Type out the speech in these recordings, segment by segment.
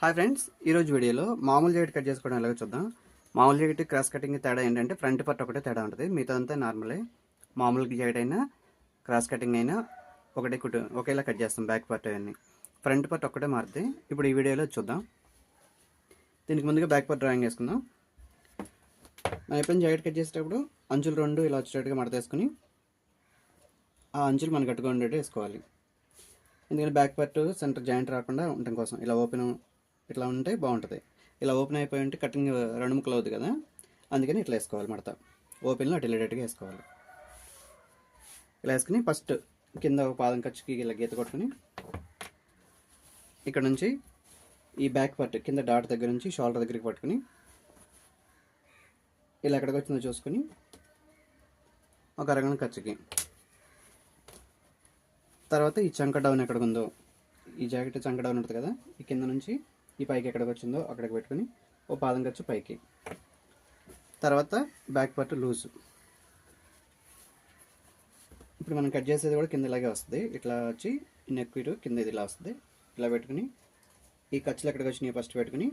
Hi friends ఈరోజు వీడియోలో మామూలు జాకెట్ కట్ చేసుకోవడం ఎలాగో చూద్దాం. మామూలు జాకెట్ క్రాస్ కటింగ్ తేడా ఏంటంటే ఫ్రంట్ పార్ట్ ఒకటే తేడా ఉంటుంది. మిగతాదంతా నార్మలే. మామూలు జాకెట్ అయినా క్రాస్ కటింగ్ అయినా ఒకటే కుటు ఒకేలా కట్ చేస్తాం బ్యాక్ పార్ట్ అవన్నీ. ఫ్రంట్ పార్ట్ ఒక్కటే మారుతుంది ఇప్పుడు ఈ వీడియోలో చూద్దాం. దీనికి ముందుగా బ్యాక్ పార్ట్ డ్రాయింగ్ వేసుకుందాం. మనం ఎప్పుడైనా జాకెట్ కట్ చేసేటప్పుడు అంచులు రెండు ఇలా వచ్చేటట్టుగా మడత వేసుకుని ఆ అంచులు మనం కట్టుగా వేసుకోవాలి. ఎందుకంటే బ్యాక్ పార్ట్ సెంటర్ జాయింట్ రాకుండా ఉండటం కోసం ఇలా ఓపెన్ ఇట్లా ఉంటే బాగుంటుంది. ఇలా ఓపెన్ అయిపోయి ఉంటే కటింగ్ రెండు ముక్కలు అవుతుంది కదా. అందుకని ఇట్లా వేసుకోవాలి మడత. ఓపెన్లో అటు వెళ్ళేటట్టుగా వేసుకోవాలి. ఇలా వేసుకుని ఫస్ట్ కింద ఒక పాదం ఖర్చుకి ఇలా గీత కొట్టుకుని ఇక్కడ నుంచి ఈ బ్యాక్ పార్ట్ కింద డాట్ దగ్గర నుంచి షోల్డర్ దగ్గరికి పట్టుకుని ఇలా ఎక్కడికి వచ్చిందో చూసుకుని ఒక అరగణ ఖర్చుకి తర్వాత ఈ చంక డౌన్ ఎక్కడ ఉందో ఈ జాకెట్ చంక డౌన్ ఉంటుంది కదా ఈ కింద నుంచి ఈ పైకి ఎక్కడికి వచ్చిందో అక్కడికి పెట్టుకుని ఓ పాదం ఖర్చు పైకి. తర్వాత బ్యాక్ పార్ట్ లూజ్. ఇప్పుడు మనం కట్ చేసేది కూడా కింద ఇలాగే వస్తుంది. ఇట్లా వచ్చి నెక్ ఇటు కింద ఇది ఇలా వస్తుంది. ఇలా పెట్టుకుని ఈ ఖర్చులు ఎక్కడికి వచ్చినాయి ఫస్ట్ పెట్టుకుని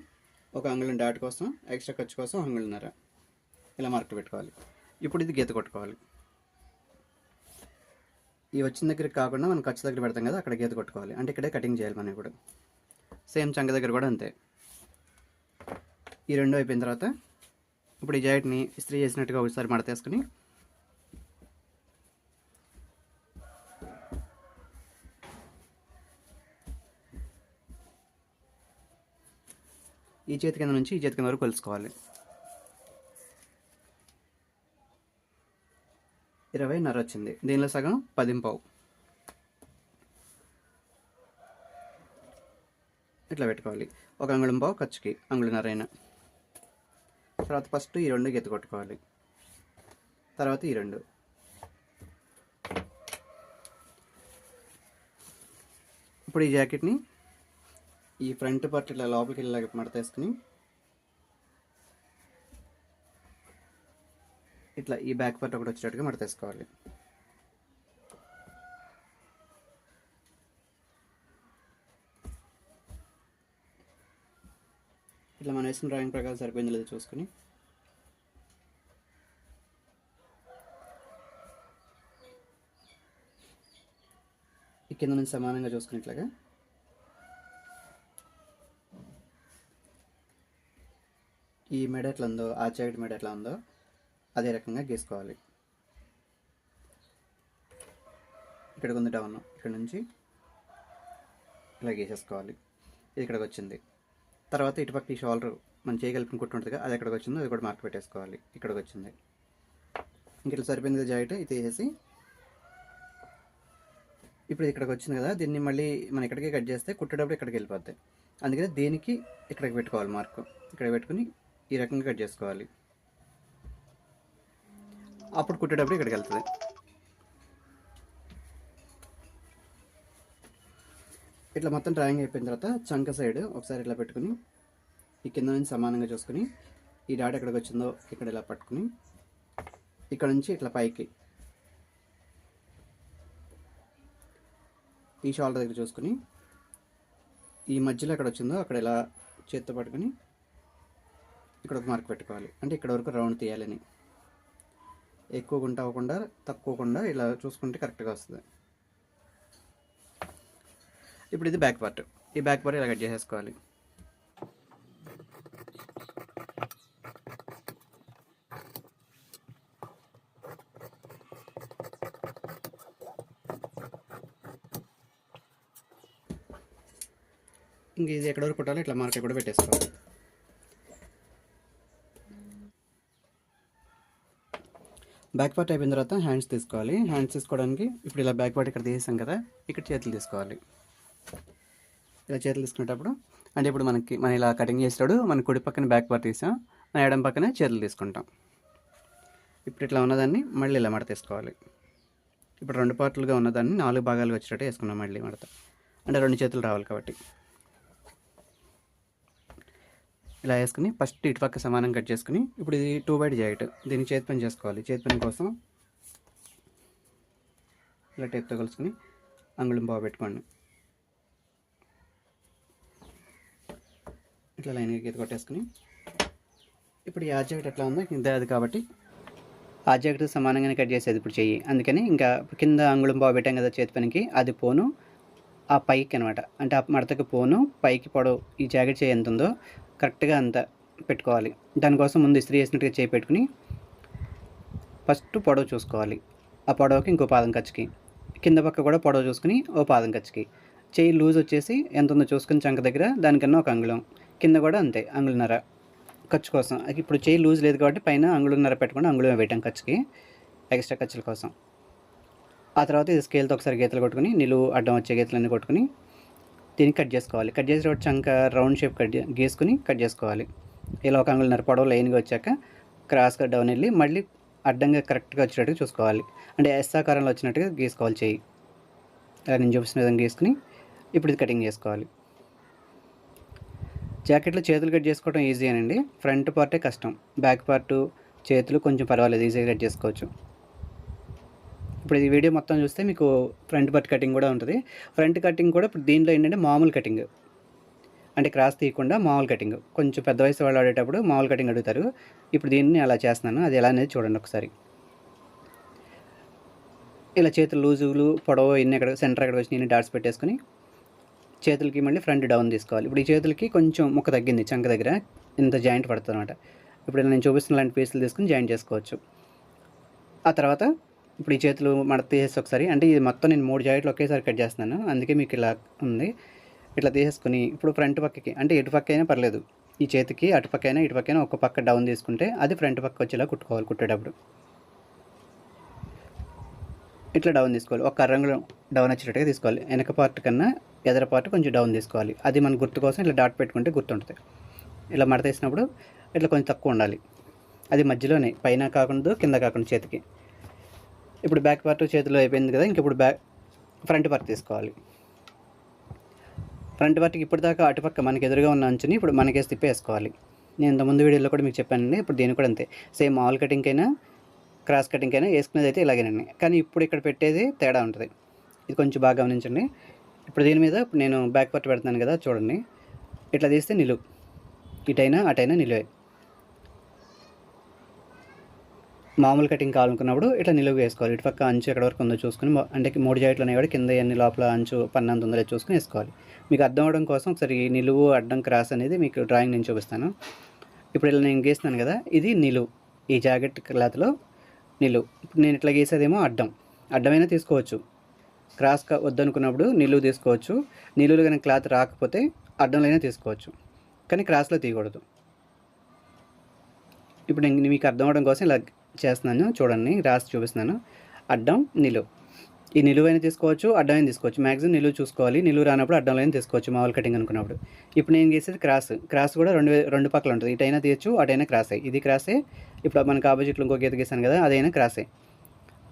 ఒక అంగుళం డాట్ కోసం ఎక్స్ట్రా ఖర్చు కోసం అంగుళన్నర ఇలా మార్క్ పెట్టుకోవాలి. ఇప్పుడు ఇది గీత కొట్టుకోవాలి. ఈ వచ్చిన దగ్గరికి కాకుండా మనం ఖర్చు దగ్గర పెడతాం కదా అక్కడ గీత కొట్టుకోవాలి. అంటే ఇక్కడే కటింగ్ చేయాలి మనం ఇప్పుడు సేమ్ చంక దగ్గర కూడా అంతే. ఈ రెండు అయిపోయిన తర్వాత ఇప్పుడు ఈ జాకెట్ని ఇస్త్రీ చేసినట్టుగా ఒకసారి మడతేసుకుని ఈ చేతి కింద నుంచి ఈ చేతి కింద వరకు కొలుసుకోవాలి. ఇరవై నర వచ్చింది. దీనిలో సగం పదింపావు. ఇట్లా పెట్టుకోవాలి. ఒక అంగుళం పావు ఖర్చుకి అంగుళన్నర తర్వాత ఫస్ట్ ఈ రెండు గెత్తు కొట్టుకోవాలి. తర్వాత ఈ రెండు. ఇప్పుడు ఈ జాకెట్ని ఈ ఫ్రంట్ పార్ట్ ఇట్లా లోపలికి వెళ్ళి మడతేసుకుని ఇట్లా ఈ బ్యాక్ పార్ట్ ఒకటి వచ్చేటట్టుగా మడతేసుకోవాలి మనం వేసిన డ్రాయింగ్ ప్రకారం సరిపోయింది లేదు చూసుకుని? ఈ కింద నుంచి సమానంగా చూసుకుని ఇట్లాగా. ఈ మెడ ఎట్లా ఉందో ఆ జాకెట్ మెడ ఎట్లా ఉందో అదే రకంగా గీసుకోవాలి. ఇక్కడ ఉంది డౌన్ ఇక్కడ నుంచి ఇలా గీసేసుకోవాలి. ఇది ఇక్కడికి వచ్చింది. తర్వాత ఇటుపక్క ఈ షోల్డర్ మనం చేయగలిపిన కుట్టు ఉంటుంది అది ఎక్కడికి వచ్చిందో అది కూడా మార్క్ పెట్టేసుకోవాలి. ఇక్కడికి వచ్చింది. ఇంక ఇట్లా సరిపోయింది జాకెట్ ఇది వేసి ఇప్పుడు ఇక్కడికి వచ్చింది కదా దీన్ని మళ్ళీ మనం ఇక్కడికి కట్ చేస్తే కుట్టేటప్పుడు ఇక్కడికి వెళ్ళిపోద్ది. అందుకని దీనికి ఇక్కడికి పెట్టుకోవాలి మార్కు. ఇక్కడ పెట్టుకుని ఈ రకంగా కట్ చేసుకోవాలి. అప్పుడు కుట్టేటప్పుడు ఇక్కడికి వెళ్తుంది. ఇట్లా మొత్తం డ్రాయింగ్ అయిపోయిన తర్వాత చంక సైడ్ ఒకసారి ఇట్లా పెట్టుకుని ఈ కింద నుంచి సమానంగా చూసుకుని ఈ డాట్ ఎక్కడికి వచ్చిందో ఇక్కడ ఇలా పట్టుకుని ఇక్కడ నుంచి ఇట్లా పైకి. ఈ షోల్డర్ దగ్గర చూసుకుని ఈ మధ్యలో ఎక్కడ వచ్చిందో అక్కడ ఇలా చేత్తో పట్టుకుని ఇక్కడ ఒక మార్క్ పెట్టుకోవాలి. అంటే ఇక్కడ వరకు రౌండ్ తీయాలని. ఎక్కువ గుంట అవ్వకుండా తక్కువకుండా ఇలా చూసుకుంటే కరెక్ట్గా వస్తుంది. ఇప్పుడు ఇది బ్యాక్ పార్ట్ ఈ బ్యాక్ పార్ట్ ఇలా కట్ చేసేసుకోవాలి ఇంక ఇది ఎక్కడ వరకు కొట్టాలి ఇట్లా మార్కెట్ కూడా పెట్టేసుకోవాలి. బ్యాక్ పార్ట్ అయిపోయిన తర్వాత హ్యాండ్స్ తీసుకోవాలి. హ్యాండ్స్ తీసుకోవడానికి ఇప్పుడు ఇలా బ్యాక్ పార్ట్ ఇక్కడ తీసేసాం కదా ఇక్కడ చేతులు తీసుకోవాలి. ఇలా చీరలు తీసుకునేటప్పుడు అంటే ఇప్పుడు మనకి మనం ఇలా కటింగ్ చేసేటప్పుడు మన కుడి పక్కన బ్యాక్ పార్ట్ తీసాం మన ఎడం పక్కనే చీరలు తీసుకుంటాం. ఇప్పుడు ఇట్లా ఉన్నదాన్ని మళ్ళీ ఇలా మడత తీసుకోవాలి ఇప్పుడు రెండు పార్ట్లుగా ఉన్నదాన్ని నాలుగు భాగాలుగా వచ్చేటట్టు వేసుకున్నాం మళ్ళీ మడత. అంటే రెండు చేతులు రావాలి కాబట్టి. ఇలా వేసుకుని ఫస్ట్ ఇటు పక్క సమానం కట్ చేసుకుని ఇప్పుడు ఇది టూ బైట్ జాకెట్ దీన్ని చేతి పని చేసుకోవాలి. చేతి పని కోసం ఇలా టేప్తో కలుసుకుని అంగుళం బాగా పెట్టుకోండి. ఇట్లా లైన్గా గీత కొట్టేసుకుని ఇప్పుడు ఈ ఆ జాకెట్ ఎట్లా ఉందో కింద అది కాబట్టి ఆ జాకెట్ సమానంగానే కట్ చేసేది ఇప్పుడు చెయ్యి. అందుకని ఇంకా కింద అంగుళం బాగు పెట్టాం కదా చేతి పనికి అది పోను ఆ పైకి అనమాట అంటే ఆ మడతకి పోను పైకి పొడవు ఈ జాకెట్ చేయి ఎంత ఉందో కరెక్ట్గా అంత పెట్టుకోవాలి. దానికోసం ముందు ఇస్త్రీ చేసినట్టుగా చేయి పెట్టుకుని ఫస్ట్ పొడవు చూసుకోవాలి. ఆ పొడవకి ఇంకో పాదం ఖర్చుకి కింద పక్క కూడా పొడవు చూసుకుని ఓ పాదం ఖర్చుకి చేయి లూజ్ వచ్చేసి ఎంత ఉందో చూసుకుని చంక దగ్గర దానికన్నా ఒక అంగుళం. కింద కూడా అంతే అంగుళన్నర ఖర్చు కోసం. ఇప్పుడు చేయి లూజ్ లేదు కాబట్టి పైన అంగుళన్నర పెట్టుకుని అంగుళమే వేయటం ఖర్చుకి ఎక్స్ట్రా ఖర్చుల కోసం. ఆ తర్వాత ఇది స్కేల్తో ఒకసారి గీతలు కొట్టుకుని నిలువు అడ్డం వచ్చే గీతలన్నీ కొట్టుకుని దీన్ని కట్ చేసుకోవాలి. కట్ చేసి వచ్చాక రౌండ్ షేప్ కట్ గీసుకుని కట్ చేసుకోవాలి. ఇలా ఒక అంగుళన్నర పొడవు లైన్గా వచ్చాక క్రాస్గా డౌన్ వెళ్ళి మళ్ళీ అడ్డంగా కరెక్ట్గా వచ్చేటట్టుగా చూసుకోవాలి. అంటే ఎస్సాకారంలో వచ్చినట్టుగా గీసుకోవాలి చేయి. ఇలా నేను చూపిస్తున్న విధంగా గీసుకుని ఇప్పుడు ఇది కటింగ్ చేసుకోవాలి. జాకెట్లో చేతులు కట్ చేసుకోవడం ఈజీ అండి ఫ్రంట్ పార్టే కష్టం. బ్యాక్ పార్ట్ చేతులు కొంచెం పర్వాలేదు ఈజీగా కట్ చేసుకోవచ్చు. ఇప్పుడు ఈ వీడియో మొత్తం చూస్తే మీకు ఫ్రంట్ పార్ట్ కటింగ్ కూడా ఉంటుంది. ఫ్రంట్ కటింగ్ కూడా ఇప్పుడు దీంట్లో ఏంటంటే మామూలు కటింగ్ అంటే క్రాస్ తీయకుండా మామూలు కటింగ్ కొంచెం పెద్ద వయసు వాళ్ళు ఆడేటప్పుడు మామూలు కటింగ్ అడుగుతారు. ఇప్పుడు దీన్ని అలా చేస్తున్నాను. అది ఎలా అనేది చూడండి ఒకసారి. ఇలా చేతులు లూజులు పొడవు ఇన్ని ఎక్కడ సెంటర్ ఎక్కడ వచ్చి నేను డాట్స్ పెట్టేసుకుని చేతులకి మళ్ళీ ఫ్రంట్ డౌన్ తీసుకోవాలి. ఇప్పుడు ఈ చేతులకి కొంచెం ముక్క తగ్గింది చంక దగ్గర. ఇంత జాయింట్ పడుతుంది అనమాట ఇప్పుడు నేను చూపిస్తున్న లాంటి పీసులు తీసుకుని జాయింట్ చేసుకోవచ్చు. ఆ తర్వాత ఇప్పుడు ఈ చేతులు మడత తీసేసి ఒకసారి అంటే ఇది మొత్తం నేను మూడు జాయింట్లు ఒకేసారి కట్ చేస్తున్నాను. అందుకే మీకు ఇలా ఉంది. ఇట్లా తీసేసుకుని ఇప్పుడు ఫ్రంట్ పక్కకి అంటే ఎటు పక్క అయినా పర్లేదు. ఈ చేతికి అటు పక్క అయినా ఇటు పక్క అయినా ఒక పక్క డౌన్ తీసుకుంటే అది ఫ్రంట్ పక్క వచ్చేలా కుట్టుకోవాలి కుట్టేటప్పుడు. ఇట్లా డౌన్ తీసుకోవాలి. ఒక రంగులో డౌన్ వచ్చేటట్టుగా తీసుకోవాలి. వెనక పార్ట్ కన్నా ఎదర పార్ట్ కొంచెం డౌన్ తీసుకోవాలి. అది మన గుర్తు కోసం ఇట్లా డాట్ పెట్టుకుంటే గుర్తుంటుంది. ఇలా మడత వేసినప్పుడు ఇట్లా కొంచెం తక్కువ ఉండాలి. అది మధ్యలోనే పైన కాకుండా కింద కాకుండా చేతికి. ఇప్పుడు బ్యాక్ పార్ట్ చేతిలో అయిపోయింది కదా ఇంక ఇప్పుడు బ్యాక్ ఫ్రంట్ పార్ట్ తీసుకోవాలి. ఫ్రంట్ పార్ట్కి ఇప్పటిదాకా అటుపక్క మనకి ఎదురుగా ఉన్న అంచుని ఇప్పుడు మనకేసి తిప్పేసుకోవాలి నేను ఇంత ముందు వీడియోలో కూడా మీకు చెప్పానండి ఇప్పుడు దీని కూడా అంతే. సేమ్ ఆల్ కటింగ్ అయినా క్రాస్ కటింగ్ అయినా వేసుకునేది అయితే ఇలాగేనండి. కానీ ఇప్పుడు ఇక్కడ పెట్టేది తేడా ఉంటుంది. ఇది కొంచెం బాగా గమనించండి. ఇప్పుడు దీని మీద ఇప్పుడు నేను బ్యాక్ పార్ట్ పెడుతున్నాను కదా చూడండి. ఇట్లా తీస్తే నిలువు. ఇటైనా అటైనా నిలువే. మామూలు కటింగ్ కావాలనుకున్నప్పుడు ఇట్లా నిలువు వేసుకోవాలి. ఇటు పక్క అంచు ఎక్కడ వరకు ఉందో చూసుకుని అంటే మూడు జాయిట్లు అనేవి కూడా కింద ఎన్ని లోపల అంచు పన్నెండు ఉందో చూసుకుని వేసుకోవాలి. మీకు అర్థం అవడం కోసం ఒకసారి నిలువు అడ్డం క్రాస్ అనేది మీకు డ్రాయింగ్ నేను చూపిస్తాను. ఇప్పుడు ఇలా నేను గీస్తున్నాను కదా ఇది నిలువు. ఈ జాకెట్ క్లాత్లో నిలువు. ఇప్పుడు నేను ఇట్లా గీసేదేమో అడ్డం. అడ్డమైనా తీసుకోవచ్చు. క్రాస్కి వద్దనుకున్నప్పుడు నిలువు తీసుకోవచ్చు. నిలువులు కానీ క్లాత్ రాకపోతే అడ్డంలో తీసుకోవచ్చు. కానీ క్రాస్లో తీయకూడదు. ఇప్పుడు నేను మీకు అర్థం అవడం కోసం ఇలా చేస్తున్నాను. చూడండి రాసి చూపిస్తున్నాను. అడ్డం నిలువు. ఈ నిలువైన తీసుకోవచ్చు అడ్డమైన తీసుకోవచ్చు. మ్యాక్సిమం నిలువు చూసుకోవాలి. నిలువు రానప్పుడు అడ్డంలో తీసుకోవచ్చు మామూలు కటింగ్ అనుకున్నప్పుడు. ఇప్పుడు నేను గీసేది క్రాస్. క్రాస్ కూడా రెండు రెండు పక్కల ఉంటుంది. ఇటైనా తీయచ్చు అటైనా క్రాసే. ఇది క్రాసే. ఇప్పుడు మనకు ఆపోజిట్లో ఇంకో గీత గీసాను కదా అదైనా క్రాసే.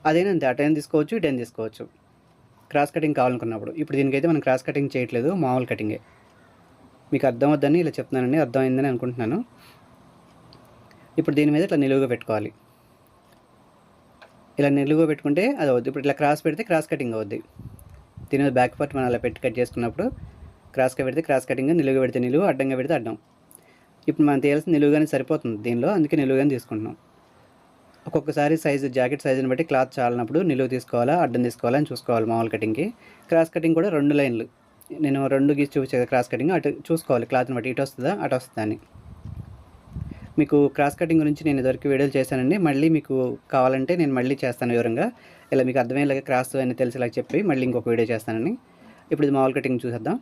అదైనా అంతే. అటైనా తీసుకోవచ్చు ఇటైనా తీసుకోవచ్చు. క్రాస్ కటింగ్ కావాలనుకున్నప్పుడు. ఇప్పుడు దీనికైతే మనం క్రాస్ కటింగ్ చేయట్లేదు మామూలు కటింగే. మీకు అర్థం వద్దని ఇలా చెప్తున్నానండి అర్థమైందని అనుకుంటున్నాను. ఇప్పుడు దీని మీద ఇట్లా నిలువుగా పెట్టుకోవాలి. ఇలా నిలువుగా పెట్టుకుంటే అది అవుద్ది. ఇప్పుడు ఇట్లా క్రాస్ పెడితే క్రాస్ కటింగ్ అవుద్ది. దీని మీద బ్యాక్ పార్ట్ మనం అలా పెట్టి కట్ చేసుకున్నప్పుడు క్రాస్గా పెడితే క్రాస్ కటింగ్ నిలువుగా పెడితే నిలువు అడ్డంగా పెడితే అడ్డం. ఇప్పుడు మనం తీయాల్సిన నిలువుగానే సరిపోతుంది దీనిలో అందుకే నిలువుగానే తీసుకుంటున్నాం. ఒక్కొక్కసారి సైజు జాకెట్ సైజుని బట్టి క్లాత్ చాలినప్పుడు నిలువు తీసుకోవాలా అడ్డం తీసుకోవాలా అని చూసుకోవాలి మామూలు కటింగ్కి. క్రాస్ కటింగ్ కూడా రెండు లైన్లు. నేను రెండు గీసి చూపించేది క్రాస్ కటింగ్ అటు చూసుకోవాలి క్లాత్ని బట్టి. ఇటు వస్తుందా అటు వస్తుందా అని. మీకు క్రాస్ కటింగ్ గురించి నేను ఇదివరకు వీడియోలు చేశానండి. మళ్ళీ మీకు కావాలంటే నేను మళ్ళీ చేస్తాను వివరంగా. ఇలా మీకు అర్థమయ్యేలాగా క్రాస్ అని తెలిసేలాగా చెప్పి మళ్ళీ ఇంకొక వీడియో చేస్తానండి. ఇప్పుడు ఇది మామూలు కటింగ్ చూసేద్దాం.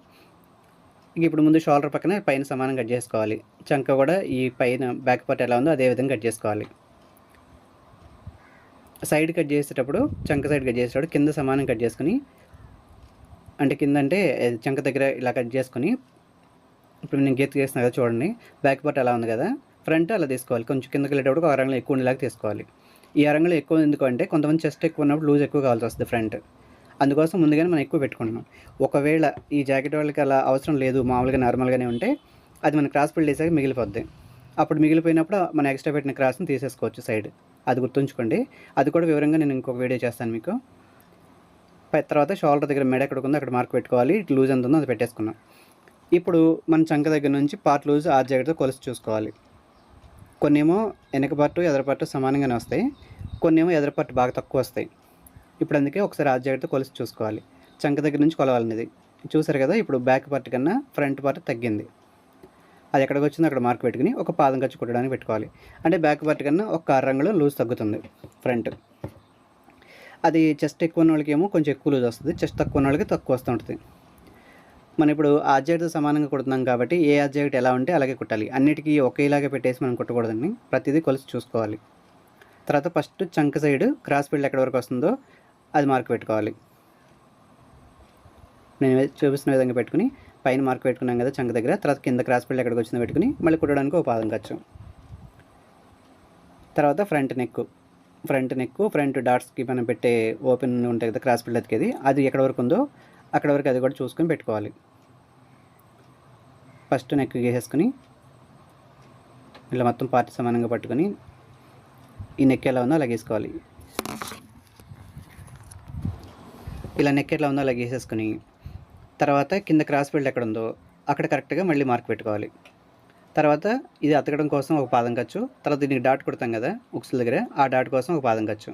ఇంక ఇప్పుడు ముందు షోల్డర్ పక్కన పైన సమానం కట్ చేసుకోవాలి. చంక కూడా ఈ పైన బ్యాక్ పార్ట్ ఎలా ఉందో అదే విధంగా కట్ చేసుకోవాలి. సైడ్ కట్ చేసేటప్పుడు చంక సైడ్ కట్ చేసేటప్పుడు కింద సమానం కట్ చేసుకుని అంటే కింద అంటే చంక దగ్గర ఇలా కట్ చేసుకుని ఇప్పుడు నేను గీత చేస్తున్నా కదా చూడండి బ్యాక్ పార్ట్ అలా ఉంది కదా ఫ్రంట్ అలా తీసుకోవాలి. కొంచెం కిందకి వెళ్ళేటప్పుడు ఒక అరంగులు ఎక్కువ ఉండేలాగా తీసుకోవాలి. ఈ అరంగులు ఎక్కువ ఎందుకంటే కొంతమంది చెస్ట్ ఎక్కువ ఉన్నప్పుడు లూజ్ ఎక్కువ కావాల్సి వస్తుంది ఫ్రంట్. అందుకోసం ముందుగానే మనం ఎక్కువ పెట్టుకుంటున్నాం. ఒకవేళ ఈ జాకెట్ వాళ్ళకి అలా అవసరం లేదు మామూలుగా నార్మల్గానే ఉంటే అది మన క్రాస్ బిల్డ్ వేసాక మిగిలిపోద్ది. అప్పుడు మిగిలిపోయినప్పుడు మనం ఎక్స్ట్రా పెట్టిన క్రాస్ని తీసేసుకోవచ్చు సైడ్. అది గుర్తుంచుకోండి. అది కూడా వివరంగా నేను ఇంకొక వీడియో చేస్తాను మీకు. పై తర్వాత షోల్డర్ దగ్గర మెడ ఎక్కడ ఉందో అక్కడ మార్క్ పెట్టుకోవాలి. ఇటు లూజ్ ఎంత ఉందో అది పెట్టేసుకున్నాం ఇప్పుడు మన చంక దగ్గర నుంచి పార్ట్ లూజ్ ఆ జాకెట్తో కొలిసి చూసుకోవాలి. కొన్నేమో వెనక పట్టు ఎదర పట్టు సమానంగానే వస్తాయి. కొన్నేమో ఎదర పట్టు బాగా తక్కువ వస్తాయి. ఇప్పుడు అందుకే ఒకసారి ఆ జాకెట్తో కొలిసి చూసుకోవాలి. చంక దగ్గర నుంచి కొలవాలనేది. చూసారు కదా ఇప్పుడు బ్యాక్ పార్ట్ కన్నా ఫ్రంట్ పార్ట్ తగ్గింది. అది ఎక్కడికి వచ్చిందో అక్కడ మార్క్ పెట్టుకుని ఒక పాదం ఖర్చు కుట్టడానికి పెట్టుకోవాలి. అంటే బ్యాక్ పార్ట్ కన్నా ఒక ఆరు రంగులో లూజ్ తగ్గుతుంది ఫ్రంట్. అది చెస్ట్ ఎక్కువ ఉన్న వాళ్ళకి ఏమో కొంచెం ఎక్కువ లూజ్ వస్తుంది చెస్ట్ తక్కువ ఉన్న వాళ్ళకి తక్కువ వస్తూ ఉంటుంది. మనం ఇప్పుడు ఆ సమానంగా కుడుతున్నాం కాబట్టి ఏ ఆబ్జెక్ట్ ఎలా ఉంటే అలాగే కుట్టాలి. అన్నిటికీ ఒకేలాగా పెట్టేసి మనం కుట్టకూడదండి. ప్రతిదీ కొలిసి చూసుకోవాలి. తర్వాత ఫస్ట్ చంక సైడ్ క్రాస్ ఫీల్డ్ ఎక్కడి వరకు వస్తుందో అది మార్క్ పెట్టుకోవాలి. నేను చూపిస్తున్న విధంగా పెట్టుకుని పైన మార్క్ పెట్టుకున్నాం కదా చంక దగ్గర తర్వాత కింద క్రాస్ పిల్లలు ఎక్కడికి వచ్చిందో పెట్టుకుని మళ్ళీ కుట్టడానికి ఒక పాదం ఖర్చు తర్వాత front neck front neck front డాట్స్కి మనం పెట్టే ఓపెన్ ఉంటుంది కదా క్రాస్ ఫీల్డ్ అతికేది అది ఎక్కడ వరకు ఉందో అక్కడ వరకు అది కూడా చూసుకొని పెట్టుకోవాలి. ఫస్ట్ నెక్ గీసేసుకుని ఇలా మొత్తం పార్టీ సమానంగా పట్టుకొని ఈ నెక్ ఎలా ఉందో అలా గీసుకోవాలి ఇలా నెక్ ఎట్లా ఉందో అలా గీసేసుకుని తర్వాత కింద క్రాస్ ఫీల్డ్ ఎక్కడ ఉందో అక్కడ కరెక్ట్గా మళ్ళీ మార్క్ పెట్టుకోవాలి. తర్వాత ఇది అతకడం కోసం ఒక పాదం ఖర్చు తర్వాత దీనికి డాట్ కొడతాం కదా ఉక్సుల దగ్గర ఆ డాట్ కోసం ఒక పాదం ఖర్చు.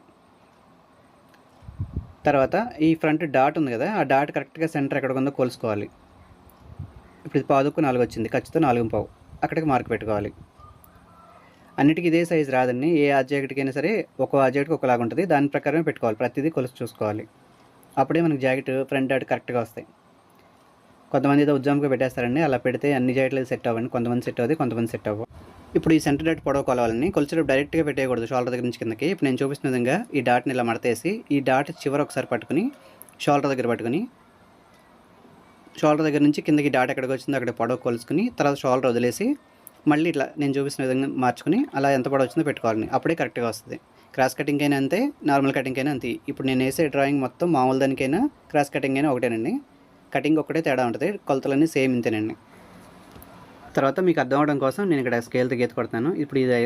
తర్వాత ఈ ఫ్రంట్ డాట్ ఉంది కదా ఆ డాట్ కరెక్ట్గా సెంటర్ ఎక్కడ ఉందో కొలుసుకోవాలి ఇప్పుడు ఇది పాదుకు నాలుగు వచ్చింది ఖర్చుతో నాలుగు పావు అక్కడికి మార్క్ పెట్టుకోవాలి. అన్నిటికీ ఇదే సైజు రాదండి ఏ ఆబ్జెక్ట్కైనా సరే ఒక్కో ఆబ్జెక్ట్కి ఒకలాగా ఉంటుంది దాని ప్రకారమే పెట్టుకోవాలి ప్రతిదీ కొలుసు చూసుకోవాలి. అప్పుడే మనకి జాకెట్ ఫ్రంట్ డాట్ కరెక్ట్గా వస్తాయి. కొంతమంది ఏదో ఉద్యమంగా పెట్టేస్తారండి అలా పెడితే అన్ని జాకెట్లు సెట్ అవ్వండి కొంతమంది సెట్ అవుతుంది కొంతమంది సెట్ అవ్వవు. ఇప్పుడు ఈ సెంటర్ డాట్ పొడవ కొలవాలని కొలిచేటప్పుడు డైరెక్ట్గా పెట్టేయకూడదు షోల్డర్ దగ్గర నుంచి కిందకి. ఇప్పుడు నేను చూపిస్తున్న విధంగా ఈ డాట్ని ఇలా మడతేసి ఈ డాట్ చివర ఒకసారి పట్టుకుని షోల్డర్ దగ్గర పట్టుకుని షోల్డర్ దగ్గర నుంచి కిందకి డాట్ ఎక్కడికి వచ్చిందో అక్కడ పొడవ కొలుసుకుని తర్వాత షోల్డర్ వదిలేసి మళ్ళీ ఇట్లా నేను చూపిస్తున్న విధంగా మార్చుకుని అలా ఎంత పొడవు వచ్చిందో పెట్టుకోవాలని. అప్పుడే కరెక్ట్గా వస్తుంది. క్రాస్ కటింగ్ అయినా అంతే నార్మల్ కటింగ్ అయినా అంతే. ఇప్పుడు నేను వేసే డ్రాయింగ్ మొత్తం మామూలు దానికైనా క్రాస్ కటింగ్ అయినా ఒకటేనండి. కటింగ్ ఒకటే తేడా ఉంటుంది. కొలతలన్నీ సేమ్ ఇంతేనండి. తర్వాత మీకు అర్థం అవడం కోసం నేను ఇక్కడ స్కేల్తో గీత కొడతాను. ఇప్పుడు ఇది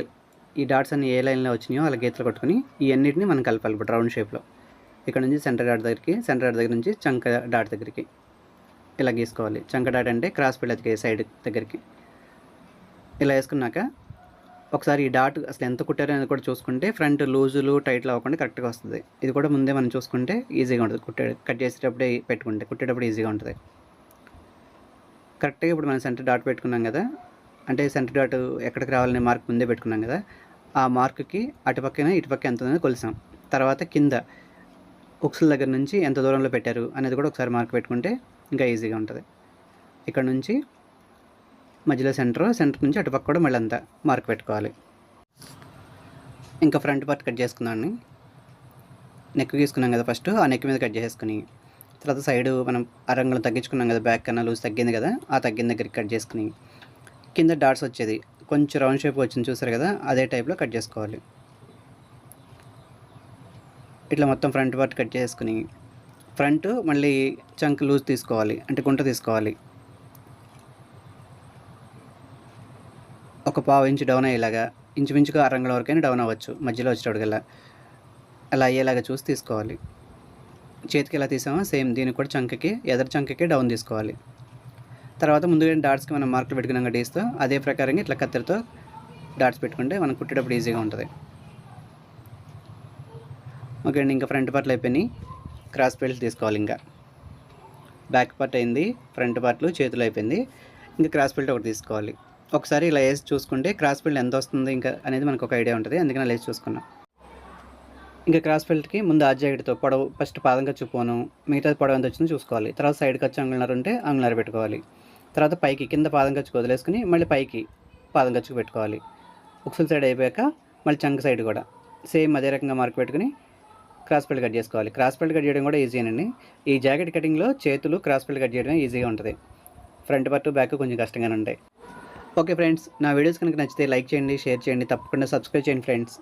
ఈ డాట్స్ అన్ని ఏ లైన్లో వచ్చినాయో అలా గీతలు కొట్టుకుని ఈ మనం కలపాలి. ఇప్పుడు రౌండ్ షేప్లో. ఇక్కడ నుంచి సెంటర్ డాట్ దగ్గరికి సెంటర్ డాట్ దగ్గర నుంచి చంక డాట్ దగ్గరికి ఇలా గీసుకోవాలి. చంక డాట్ అంటే క్రాస్ పిల్లకి సైడ్ దగ్గరికి. ఇలా వేసుకున్నాక ఒకసారి ఈ డాట్ అసలు ఎంత కుట్టారో అనేది కూడా చూసుకుంటే ఫ్రంట్ లూజులు టైట్లు అవ్వకుండా కరెక్ట్గా వస్తుంది. ఇది కూడా ముందే మనం చూసుకుంటే ఈజీగా ఉంటుంది. కుట్టే కట్ చేసేటప్పుడే పెట్టుకుంటే కుట్టేటప్పుడు ఈజీగా ఉంటుంది. కరెక్ట్గా ఇప్పుడు మనం సెంటర్ డాట్ పెట్టుకున్నాం కదా అంటే సెంటర్ డాట్ ఎక్కడికి రావాలనే మార్క్ ముందే పెట్టుకున్నాం కదా ఆ మార్క్కి అటుపక్కన ఇటుపక్క ఎంత ఉందని కొలిసాం. తర్వాత కింద ఉక్సుల దగ్గర నుంచి ఎంత దూరంలో పెట్టారు అనేది కూడా ఒకసారి మార్క్ పెట్టుకుంటే ఇంకా ఈజీగా ఉంటుంది. ఇక్కడ నుంచి మధ్యలో సెంటర్ సెంటర్ నుంచి అటుపక్క కూడా మళ్ళీ అంతా మార్క్ పెట్టుకోవాలి. ఇంకా ఫ్రంట్ పార్ట్ కట్ చేసుకున్నాను నెక్ తీసుకున్నాం కదా ఫస్ట్ ఆ నెక్ మీద కట్ చేసుకుని. తర్వాత సైడ్ మనం అరంగులు తగ్గించుకున్నాం కదా బ్యాక్ కన్నా లూజ్ తగ్గింది కదా ఆ తగ్గిన దగ్గరికి కట్ చేసుకుని. కింద డాట్స్ వచ్చేది కొంచెం రౌండ్ షేప్ వచ్చింది చూసారు కదా అదే టైప్లో కట్ చేసుకోవాలి. ఇట్లా మొత్తం ఫ్రంట్ పార్ట్ కట్ చేసుకుని ఫ్రంట్ మళ్ళీ చంక్ లూజ్ తీసుకోవాలి అంటే గుంట తీసుకోవాలి. ఒక పావు ఇంచు డౌన్ అయ్యేలాగా ఇంచుమించుగా ఆ రంగుల వరకైనా డౌన్ అవ్వచ్చు మధ్యలో వచ్చేటప్పటికల్లా. అలా అయ్యేలాగా చూసి తీసుకోవాలి. చేతికి ఎలా తీసామో సేమ్ దీనికి కూడా చంకకి ఎదరు చంకకి డౌన్ తీసుకోవాలి. తర్వాత ముందుగా డాట్స్కి మనం మార్కులు పెట్టుకున్నాం డీస్తో అదే ప్రకారంగా ఇట్లా కత్తెరతో డాట్స్ పెట్టుకుంటే మనం కుట్టేటప్పుడు ఈజీగా ఉంటుంది. ఓకే అండి ఇంకా ఫ్రంట్ పార్ట్లు అయిపోయినాయి. క్రాస్ బెల్ట్ తీసుకోవాలి ఇంకా. బ్యాక్ పార్ట్ అయింది ఫ్రంట్ పార్ట్లు చేతులు అయిపోయింది. ఇంకా క్రాస్ బెల్ట్ ఒకటి తీసుకోవాలి. ఒకసారి ఇలా వేసి చూసుకుంటే క్రాస్ ఫీల్డ్ ఎంత వస్తుంది ఇంకా అనేది మనకు ఒక ఐడియా ఉంటుంది. అందుకని అలా వేసి చూసుకున్నాం. ఇంకా క్రాస్ ఫీల్డ్కి ముందు ఆ జాకెట్తో పొడవు ఫస్ట్ పాదం ఖర్చు పోను మిగతా పొడవు ఎంత వచ్చిందో చూసుకోవాలి. తర్వాత సైడ్ ఖర్చు అంగుళన్నర ఉంటే అంగుళన్నర పెట్టుకోవాలి. తర్వాత పైకి కింద పాదం ఖర్చుకు వదిలేసుకుని మళ్ళీ పైకి పాదం ఖర్చుకు పెట్టుకోవాలి. ఉక్సుల సైడ్ అయిపోయాక మళ్ళీ చంక సైడ్ కూడా. సేమ్ అదే రకంగా మార్క్ పెట్టుకుని క్రాస్ బెల్ట్ కట్ చేసుకోవాలి. క్రాస్ బెల్ట్ కట్ చేయడం కూడా ఈజీనండి ఈ జాకెట్ కటింగ్లో చేతులు క్రాస్ బెల్ట్ కట్ చేయడం ఈజీగా ఉంటుంది. ఫ్రంట్ పార్ట్ బ్యాక్ కొంచెం కష్టంగానే ఉంటాయి. ఓకే ఫ్రెండ్స్ నా వీడియోస్ కనుక నచ్చితే లైక్ చేయండి షేర్ చేయండి తప్పకుండా సబ్స్క్రైబ్ చేయండి ఫ్రెండ్స్.